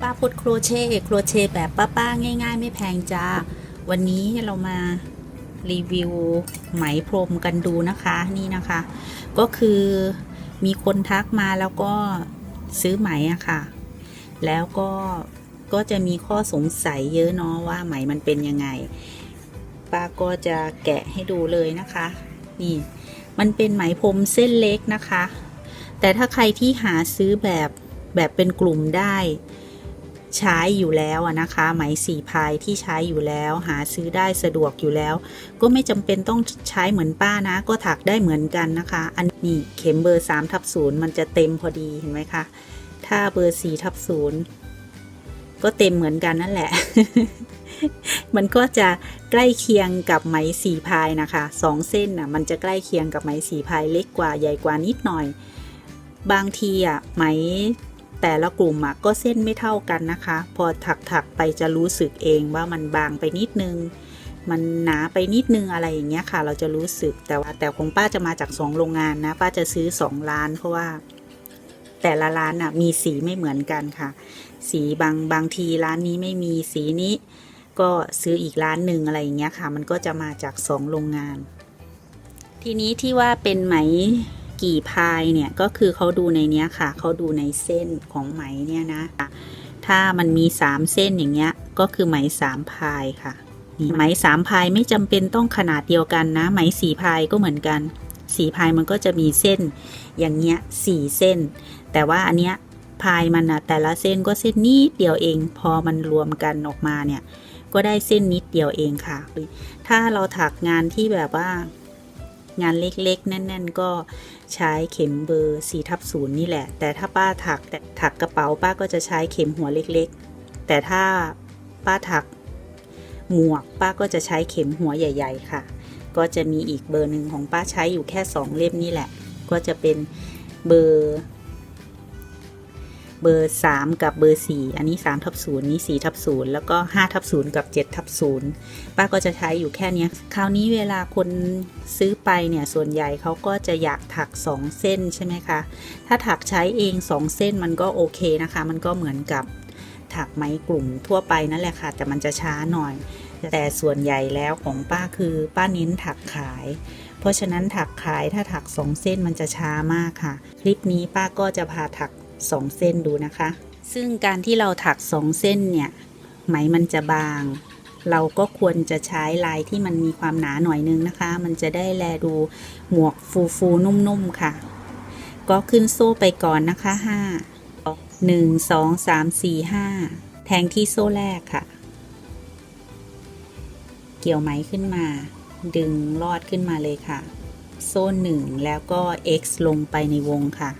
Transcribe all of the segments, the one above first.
ป้าพุดโครเช่โครเช่แบบป้าๆง่าย ๆ ไม่แพงจ้า วันนี้เรามารีวิวไหมพรมกันดูนะคะนี่นะคะ ก็คือมีคนทักมาแล้วก็ซื้อไหมอะค่ะ แล้วก็ก็จะมีข้อสงสัยเยอะเนาะว่าไหมมันเป็นยังไง ป้าก็จะแกะให้ดูเลยนะคะ นี่ มันเป็นไหมพรมเส้นเล็กนะคะ แต่ถ้าใครที่หาซื้อแบบแบบเป็นกลุ่มได้ ใช้อยู่แล้วนะคะ ไหมสีพายที่ใช้อยู่แล้ว หาซื้อได้สะดวกอยู่แล้ว ก็ไม่จำเป็นต้องใช้เหมือนป้านะ ก็ถักได้เหมือนกันนะคะ อันนี้เข็มเบอร์3ทับ0มันจะเต็มพอดีเห็นไหมคะถ้าเบอร์4ทับ0ก็เต็มเหมือนกันนั่นแหละ มันก็จะใกล้เคียงกับไหมสีพายนะคะสองเส้นน่ะมันจะใกล้เคียงกับไหมสีพายเล็กกว่าใหญ่กว่านิดหน่อย บางทีอะไหม แต่ละกลุ่มก็เส้นไม่เท่ากันนะคะ พอถักๆไปจะรู้สึกเองว่ามันบางไปนิดนึง มันหนาไปนิดนึงอะไรอย่างเงี้ยค่ะ เราจะรู้สึกแต่ว่าแต่ของป้าจะมาจากสองโรงงานนะ ป้าจะซื้อสองร้านเพราะว่า แต่ละร้านอะมีสีไม่เหมือนกันค่ะ สีบางบางทีร้านนี้ไม่มีสีนี้ ก็ซื้ออีกร้านหนึ่งอะไรอย่างเงี้ยค่ะ มันก็จะมาจากสองโรงงาน ทีนี้ที่ว่าเป็นไหม กี่พายเนี่ยก็คือเขาดูในเนี้ยค่ะเขาดูในเส้นของไหมเนี่ยนะ ถ้ามันมีสามเส้นอย่างเงี้ยก็คือไหมสามพายค่ะนี่ไหมสามพายไม่จำเป็นต้องขนาดเดียวกันนะ ไหมสี่พายก็เหมือนกันสี่พายมันก็จะมีเส้นอย่างเงี้ยสี่เส้น แต่ว่าอันเนี้ยพายมันอะแต่ละเส้นก็เส้นนิดเดียวเอง พอมันรวมกันออกมาเนี่ยก็ได้เส้นนิดเดียวเองค่ะ ถ้าเราถักงานที่แบบว่า งานเล็กๆ แน่น ๆ ก็ใช้เข็มเบอร์4ทับศูนย์นี่แหละ แต่ถ้าป้าถักแต่ถักกระเป๋าป้าก็จะใช้เข็มหัวเล็กๆ แต่ถ้าป้าถักหมวกป้าก็จะใช้เข็มหัวใหญ่ ๆ ค่ะ ก็จะมีอีกเบอร์หนึ่งของป้าใช้อยู่แค่สองเล่มนี่แหละ ก็จะเป็นเบอร์ เบอร์ 3 กับเบอร์ 4 อันนี้3ทับ0นี้4ทับ0แล้วก็5ทับ0กับ7ทับ0ป้าก็จะใช้อยู่แค่นี้คราวนี้เวลาคนซื้อไปเนี่ยส่วนใหญ่เขาก็จะอยากถัก 2 เส้นใช่ไหมคะ ถ้าถักใช้เอง 2 เส้นมันก็โอเคนะคะ มันก็เหมือนกับถักไหมกลุ่มทั่วไปนั่นแหละค่ะ แต่มันจะช้าหน่อย แต่ส่วนใหญ่แล้วของป้าคือป้าเน้นถักขาย เพราะฉะนั้นถักขายถ้าถัก 2 เส้นมันจะช้ามากค่ะ คลิปนี้ป้าก็จะพาถัก 2เส้นดูนะคะ ซึ่งการที่เราถัก2เส้นเนี่ย ไหมมันจะบาง เราก็ควรจะใช้ลายที่มันมีความหนาหน่อยนึงนะคะ มันจะได้แลดูหมวกฟูฟูๆนุ่มๆค่ะ ก็ขึ้นโซ่ไปก่อนนะคะ5 1 2 3 4 5แทงที่โซ่แรกค่ะ เกี่ยวไหมขึ้นมา ดึงลอดขึ้นมาเลยค่ะ โซ่1แล้วก็ X ลงไปในวงค่ะ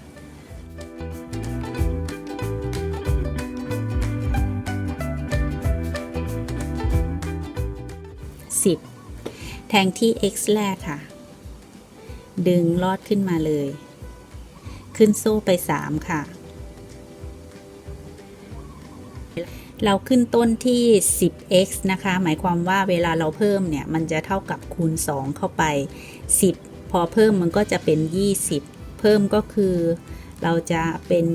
แทงที่ x แรกค่ะ ดึงลอดขึ้นมาเลย ขึ้นโซ่ไป 3 ค่ะ เราขึ้นต้นที่ 10x นะคะ หมายความว่าเวลาเราเพิ่มเนี่ย มันจะเท่ากับคูณ 2 เข้าไป 10 พอเพิ่มมันก็จะเป็น 20 เพิ่มก็คือ เราจะเป็น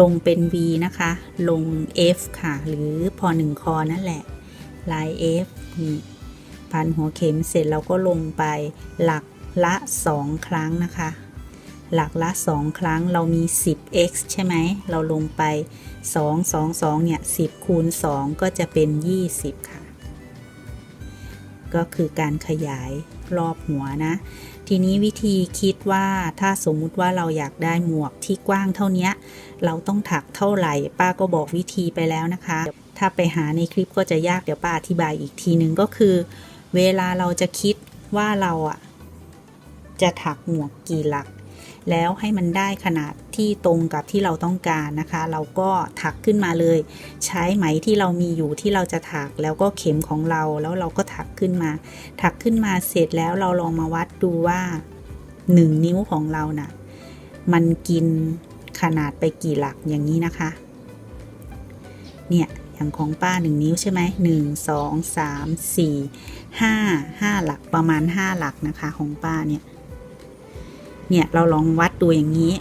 ลงเป็น v นะคะ ลง f ค่ะ หรือพอ1คอนั่นแหละลาย F นี่ พันหัวเข็มเสร็จเราก็ลงไปหลักละ2ครั้งนะคะ หลักละ 2 ครั้งเรามี 10x ใช่ไหม เราลงไป 2 2 2เนี่ย10คูณ2ก็จะเป็น 20 ค่ะ ก็คือการขยายรอบหัวนะ ทีนี้วิธีคิดว่าถ้าสมมุติว่าเราอยากได้หมวกที่กว้างเท่านี้เราต้องถักเท่าไหร่ ป้าก็บอกวิธีไปแล้วนะคะ ถ้าไปหาในคลิปก็จะยากเดี๋ยวป้าอธิบายอีกทีหนึ่งก็คือ เวลาเราจะคิดว่าเราอะ จะถักหมวกกี่หลัก แล้วให้มันได้ขนาดที่ตรงกับที่เราต้องการนะคะ เราก็ถักขึ้นมาเลย ใช้ไหมที่เรามีอยู่ที่เราจะถักแล้วก็เข็มของเราแล้วเราก็ถักขึ้นมา ถักขึ้นมาเสร็จแล้วเราลองมาวัดดูว่า1นิ้วของเราน่ะ มันกินขนาดไปกี่หลักอย่างนี้นะคะ เนี่ย อย่างของป้า 1 นิ้วใช่ไหมหนึ่งสองสามสี่ห้าห้าหลักประมาณ 5 หลักนะคะของป้าเนี่ยเนี่ยเราลองวัดดูอย่างนี้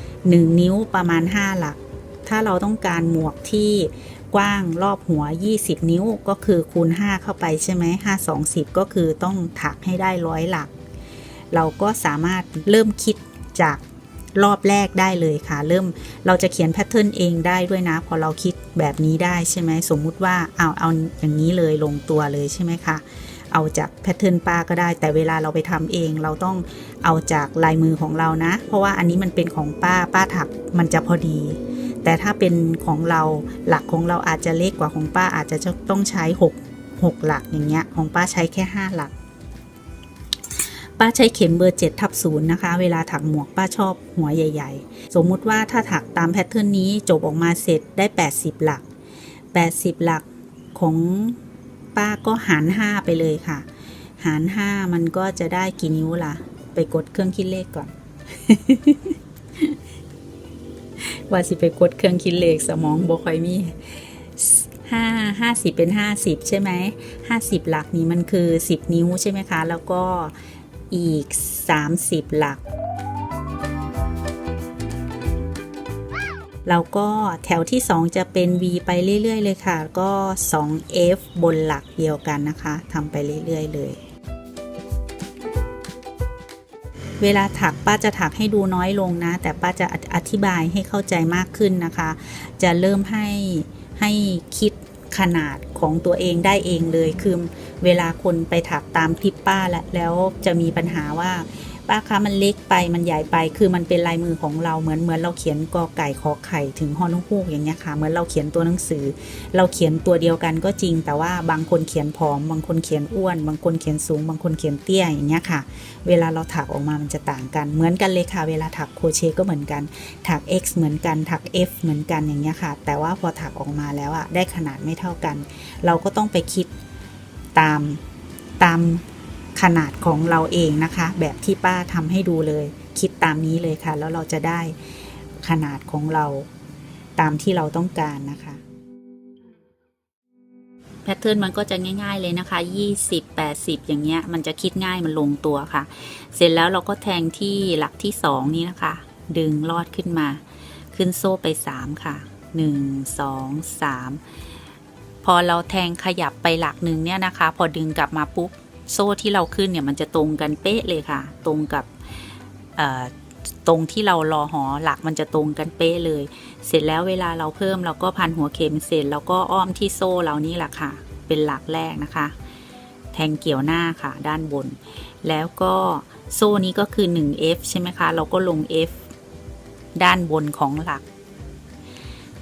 1 นิ้วประมาณ 5 หลัก ถ้าเราต้องการหมวกที่กว้างรอบหัว 20 นิ้วก็คือคูณ 5 เข้าไปใช่ไหม5 2 0ก็คือต้องถักให้ได้ร้อยหลัก เราก็สามารถเริ่มคิดจากรอบแรกได้เลยค่ะ เริ่มเราจะเขียนแพทเทิร์นเองได้ด้วยนะ พอเราคิด แบบนี้ได้ใช่ไหมสมมุติว่าเอาเอาอย่างนี้เลยลงตัวเลยใช่ไหมคะเอาจากแพทเทิร์นป้าก็ได้ แต่เวลาเราไปทำเองเราต้องเอาจากลายมือของเรานะ เพราะว่าอันนี้มันเป็นของป้าป้าถักมันจะพอดี แต่ถ้าเป็นของเราหลักของเราอาจจะเล็กกว่าของป้าอาจจะต้องใช้ 6 6 หลักอย่างเงี้ยของป้าใช้แค่ 5 หลัก ป้าใช้เข็มเบอร์7ทับศูนย์นะคะ เวลาถักหมวกป้าชอบหัวใหญ่ ๆ สมมุติว่าถ้าถักตามแพทเทิร์นนี้จบออกมาเสร็จได้ 80 หลัก 80 หลักของป้าก็หาร 5 ไปเลยค่ะ หาร 5 มันก็จะได้กี่นิ้วล่ะ ไปกดเครื่องคิดเลขก่อน ว่าสิไปกดเครื่องคิดเลขสมองบ่ค่อยมีห้าห้าสิบเป็นห้าสิบใช่ไหมห้าสิบหลักนี้มันคือสิบนิ้วใช่ไหมคะ แล้วก็ อีกสามสิบหลัก แล้วก็แถวที่ 2 จะเป็น V ไปเรื่อย ๆ เลยค่ะ ก็ 2F บนหลักเดียวกันนะคะทำไปเรื่อย ๆ เลย เวลาถักป้าจะถักให้ดูน้อยลงนะ แต่ป้าจะอธิบายให้เข้าใจมากขึ้นนะคะ จะเริ่มให้ให้คิดขนาดของตัวเองได้เองเลย คือ เวลาคนไปถักตามคลิปป้าแล้วแล้วจะมีปัญหาว่าป้าคะมันเล็กไปมันใหญ่ไป คือมันเป็นลายมือของเราเหมือนเหมือนเราเขียนกอไก่ขอไข่ถึงฮอนฮูกอย่างเงี้ยค่ะ เหมือนเราเขียนตัวหนังสือ เราเขียนตัวเดียวกันก็จริง แต่ว่าบางคนเขียนผอม บางคนเขียนอ้วน บางคนเขียนสูง บางคนเขียนเตี้ยอย่างเงี้ยค่ะ เวลาเราถักออกมามันจะต่างกัน เหมือนกันเลยค่ะ เวลาถักโคเชก็เหมือนกันถัก X เหมือนกันถัก F เหมือนกันอย่างเงี้ยค่ะ แต่ว่าพอถักออกมาแล้วอะได้ขนาดไม่เท่ากัน เราก็ต้องไปคิด ตามตามขนาดของเราเองนะคะ แบบที่ป้าทำให้ดูเลย คิดตามนี้เลยค่ะ แล้วเราจะได้ขนาดของเราตามที่เราต้องการนะคะแพทเทิร์นมันก็จะง่าย ๆเลยนะคะ 20 80 อย่างเงี้ย มันจะคิดง่ายมันลงตัวค่ะ เสร็จแล้วเราก็แทงที่หลักที่ 2 นี้นะคะ ดึงลอดขึ้นมา ขึ้นโซ่ไป 3 ค่ะ 1 2 3 พอเราแทงขยับไปหลักหนึ่งเนี่ยนะคะ พอดึงกลับมาปุ๊บโซ่ที่เราขึ้นเนี่ยมันจะตรงกันเป๊ะเลยค่ะ ตรงกับตรงที่เรารอหอหลักมันจะตรงกันเป๊ะเลย เสร็จแล้วเวลาเราเพิ่มเราก็พันหัวเข็มเสร็จแล้วก็อ้อมที่โซ่เรานี่แหละค่ะ เป็นหลักแรกนะคะ แทงเกี่ยวหน้าค่ะ ด้านบน แล้วก็โซ่นี้ก็คือ 1F ใช่ไหมคะ เราก็ลง F ด้านบนของหลัก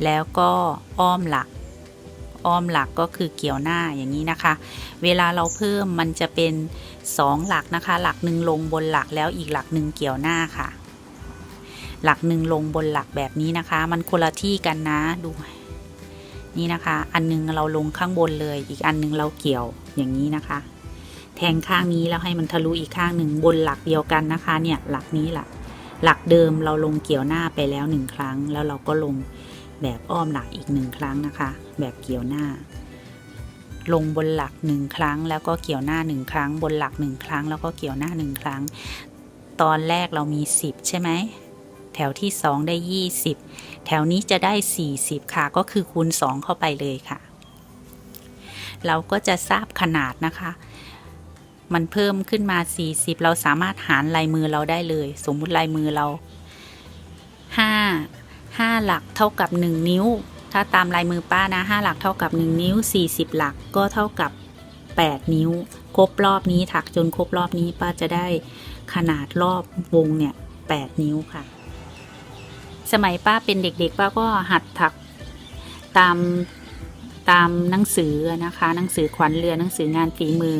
แล้วก็อ้อมหลัก อ้อมหลักก็คือเกี่ยวหน้าอย่างนี้นะคะ เวลาเราเพิ่มมันจะเป็น 2 หลักนะคะ หลักหนึ่งลงบนหลักแล้วอีกหลักหนึ่งเกี่ยวหน้าค่ะ หลักหนึ่งลงบนหลักแบบนี้นะคะ มันคนละที่กันนะดูนี่นะคะ อันนึงเราลงข้างบนเลย อีกอันนึงเราเกี่ยวอย่างนี้นะคะ แทงข้างนี้แล้วให้มันทะลุอีกข้างหนึ่งบนหลักเดียวกันนะคะเนี่ยหลักนี้หลักหลักเดิมเราลงเกี่ยวหน้าไปแล้วหนึ่งครั้ง แล้วเราก็ลงแบบอ้อมหลักอีกหนึ่งครั้งนะคะ แบบเกี่ยวหน้า ลงบนหลักหนึ่งครั้ง แล้วก็เกี่ยวหน้าหนึ่งครั้ง บนหลักหนึ่งครั้ง แล้วก็เกี่ยวหน้าหนึ่งครั้ง ตอนแรกเรามีสิบใช่ไหมแถวที่ 2 ได้ 20 แถวนี้จะได้ 40 ค่ะ ก็คือคูณ 2 เข้าไปเลยค่ะ เราก็จะทราบขนาดนะคะ มันเพิ่มขึ้นมา 40 เราสามารถหารลายมือเราได้เลย สมมุติลายมือเรา 5 5 หลักเท่ากับ 1 นิ้ว ถ้าตามลายมือป้านะ 5 หลักเท่ากับ 1 นิ้ว 40 หลักก็เท่ากับ 8 นิ้ว ครบรอบนี้ถักจนครบรอบนี้ป้าจะได้ขนาดรอบวงเนี่ย 8 นิ้วค่ะ สมัยป้าเป็นเด็กๆ ป้าก็หัดถักตามตามหนังสือนะคะ หนังสือขวัญเรือหนังสืองานฝีมือ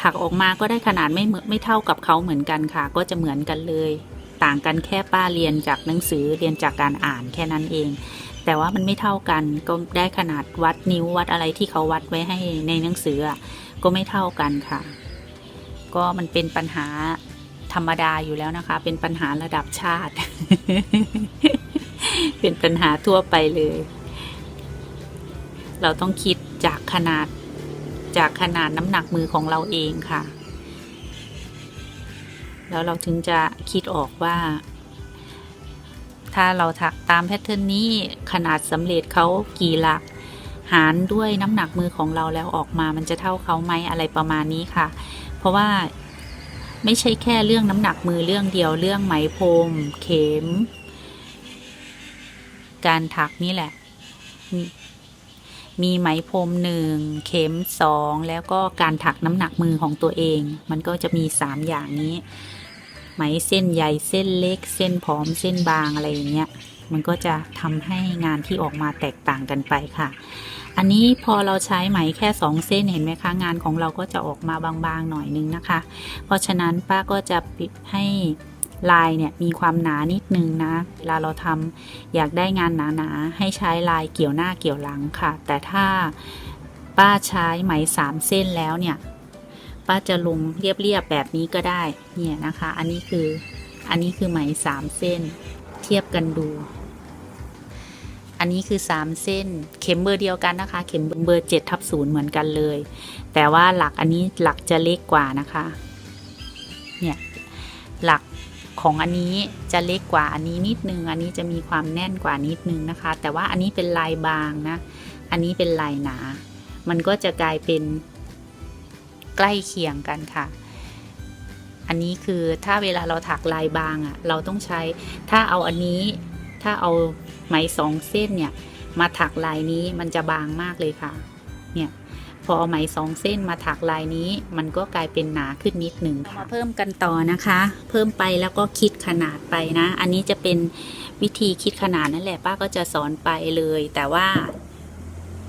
ถักออกมาก็ได้ขนาดไม่เหมือไม่เท่ากับเขาเหมือนกันค่ะ ก็จะเหมือนกันเลย ต่างกันแค่ป้าเรียนจากหนังสือเรียนจากการอ่านแค่นั้นเอง แต่ว่ามันไม่เท่ากันก็ได้ขนาดวัดนิ้ววัดอะไรที่เขาวัดไว้ให้ในหนังสือก็ไม่เท่ากันค่ะ ก็มันเป็นปัญหาธรรมดาอยู่แล้วนะคะ เป็นปัญหาระดับชาติ เป็นปัญหาทั่วไปเลย เราต้องคิดจากขนาดจากขนาดน้ำหนักมือของเราเองค่ะ แล้วเราถึงจะคิดออกว่า ถ้าเราถักตามแพทเทิร์นนี้ขนาดสำเร็จเขากี่หลัก หารด้วยน้ำหนักมือของเราแล้วออกมามันจะเท่าเขาไหมอะไรประมาณนี้ค่ะ เพราะว่าไม่ใช่แค่เรื่องน้ำหนักมือเรื่องเดียวเรื่องไหมพรมเข็ม การถักนี่แหละ มีมีไหมพรมหนึ่งเข็มสองแล้วก็การถักน้ำหนักมือของตัวเอง มันก็จะมีสามอย่างนี้ ไหมเส้นใหญ่เส้นเล็ก เส้นผอมเส้นบางอะไรอย่างเงี้ยมันก็จะทำให้งานที่ออกมาแตกต่างกันไปค่ะ อันนี้พอเราใช้ไหมแค่สองเส้นเห็นไหมคะ งานของเราก็จะออกมาบางๆหน่อยนึงนะคะ เพราะฉะนั้นป้าก็จะปิดให้ลายเนี่ยมีความหนานิดนึงนะ เวลาเราทำอยากได้งานหนาๆให้ใช้ลายเกี่ยวหน้าเกี่ยวหลังค่ะ แต่ถ้าป้าใช้ไหมสามเส้นแล้วเนี่ย ป้าจะลงเรียบๆแบบนี้ก็ได้เนี่ยนะคะ อันนี้คืออันนี้คือไหมสามเส้น เทียบกันดู อันนี้คือ3เส้น เข็มเบอร์เดียวกันนะคะ เข็มเบอร์7ทับศูนย์เหมือนกันเลย แต่ว่าหลักอันนี้หลักจะเล็กกว่านะคะ เนี่ยหลักของอันนี้จะเล็กกว่าอันนี้นิดนึง อันนี้จะมีความแน่นกว่านิดนึงนะคะ แต่ว่าอันนี้เป็นลายบางนะ อันนี้เป็นลายหนา มันก็จะกลายเป็น ใกล้เคียงกันค่ะ อันนี้คือถ้าเวลาเราถักลายบางอะ่ะเราต้องใช้ถ้าเอาอันนี้ถ้าเอาไหมสองเส้นเนี่ยมาถักลายนี้มันจะบางมากเลยค่ะเนี่ยพอเอาไหมสองเส้นมาถักลายนี้ มันก็กลายเป็นหนาขึ้นนิดหนึ่งมาเพิ่มกันต่อนะคะ เพิ่มไปแล้วก็คิดขนาดไปนะ อันนี้จะเป็นวิธีคิดขนาดนั่นแหละ ป้าก็จะสอนไปเลย แต่ว่า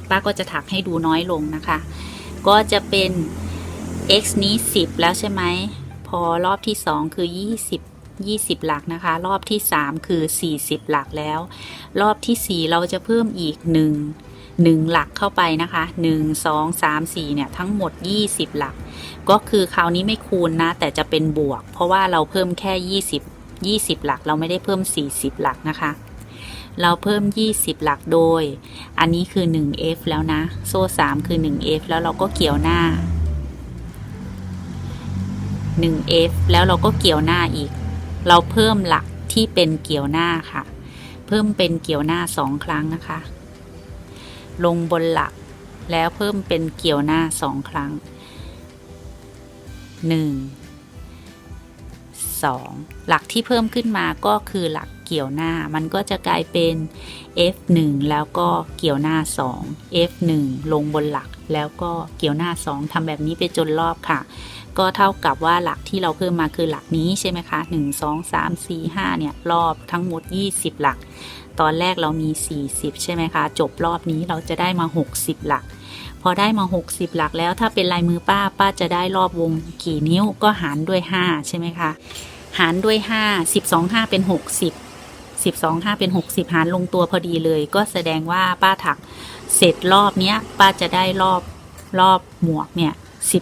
ป้าก็จะถักให้ดูน้อยลงนะคะ ก็จะเป็น x นี้ 10 แล้วใช่ไหม พอรอบที่ 2 คือ 20 20 หลักนะคะ รอบที่ 3 คือ 40 หลักแล้ว รอบที่ 4 เราจะเพิ่มอีก 1 1 หลักเข้าไปนะคะ 1 2 3 4 เนี่ย ทั้งหมด 20 หลัก ก็คือคราวนี้ไม่คูณนะ แต่จะเป็นบวก เพราะว่าเราเพิ่มแค่ 20 20 หลัก เราไม่ได้เพิ่ม 40 หลักนะคะ เราเพิ่ม 20 หลักโดย อันนี้คือ 1f แล้วนะ โซ่ 3 คือ 1f แล้วเราก็เกี่ยวหน้า 1f แล้วเราก็เกี่ยวหน้าอีก เราเพิ่มหลักที่เป็นเกี่ยวหน้าค่ะ เพิ่มเป็นเกี่ยวหน้าสองครั้งนะคะ ลงบนหลักแล้วเพิ่มเป็นเกี่ยวหน้าสองครั้ง 1 2 หลักที่เพิ่มขึ้นมาก็คือหลักเกี่ยวหน้า มันก็จะกลายเป็น f1 แล้วก็เกี่ยวหน้า 2 f1 ลงบนหลักแล้วก็เกี่ยวหน้า 2ทำแบบนี้ไปจนรอบค่ะ ก็เท่ากับว่าหลักที่เราเพิ่มมาคือหลักนี้ใช่ไหมคะ 1 2 3 4 5 เนี่ยรอบทั้งหมด 20 หลัก ตอนแรกเรามี 40 ใช่ไหมคะ จบรอบนี้เราจะได้มา 60 หลักพอได้มา 60 หลักแล้วถ้าเป็นลายมือป้าป้าจะได้รอบวงกี่นิ้วก็หารด้วย 5 ใช่ไหมคะ หารด้วย5 12 5เป็น60 12 5เป็น60หารลงตัวพอดีเลย ก็แสดงว่าป้าถักเสร็จรอบเนี้ย ป้าจะได้รอบรอบหมวกเนี่ย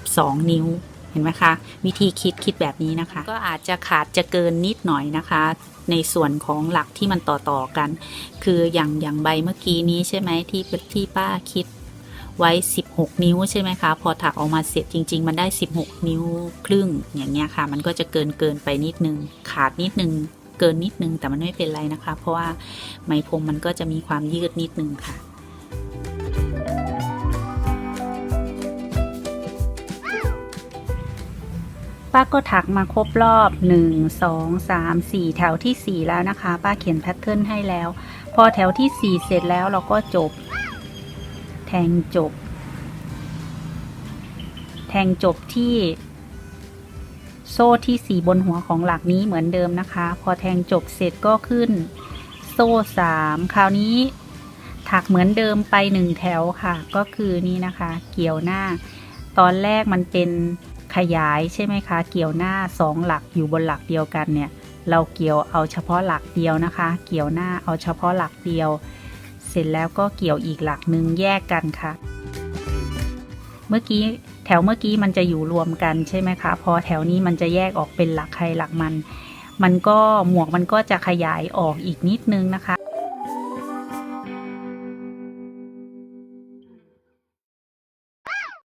12นิ้วเห็นไหมคะ วิธีคิดคิดแบบนี้นะคะ ก็อาจจะขาดจะเกินนิดหน่อยนะคะ ในส่วนของหลักที่มันต่อต่อกัน คืออย่างอย่างใบเมื่อกี้นี้ใช่ไหมที่ที่ป้าคิด ไว้ 16 นิ้วใช่ไหมคะ พอถักออกมาเสร็จจริง ๆ มันได้ 16 นิ้วครึ่งอย่างเงี้ยค่ะ มันก็จะเกินเกินไปนิดนึง ขาดนิดนึง เกินนิดนึงแต่มันไม่เป็นไรนะคะ เพราะว่าไหมพรมมันก็จะมีความยืดนิดนึงค่ะป้าก็ถักมาครบรอบ 1 2 3 4 แถวทีสี่4 แล้วนะคะ ป้าเขียนแพทเทิร์นให้แล้ว พอแถวที่ 4 เสร็จแล้วเราก็จบ แทงจบ แทงจบที่โซ่ที่ 4 บนหัวของหลักนี้เหมือนเดิมนะคะ พอแทงจบเสร็จก็ขึ้น โซ่ 3 คราวนี้ ถักเหมือนเดิมไป 1 แถวค่ะ ก็คือนี่นะคะ เกี่ยวหน้า ตอนแรกมันเป็นขยายใช่ไหมคะ เกี่ยวหน้า 2 หลักอยู่บนหลักเดียวกันเนี่ย เราเกี่ยวเอาเฉพาะหลักเดียวนะคะ เกี่ยวหน้าเอาเฉพาะหลักเดียว เสร็จแล้วก็เกี่ยวอีกหลักหนึ่งแยกกันค่ะ เมื่อกี้แถวเมื่อกี้มันจะอยู่รวมกันใช่ไหมคะ พอแถวนี้มันจะแยกออกเป็นหลักใครหลักมัน มันก็หมวกมันก็จะขยายออกอีกนิดนึงนะคะ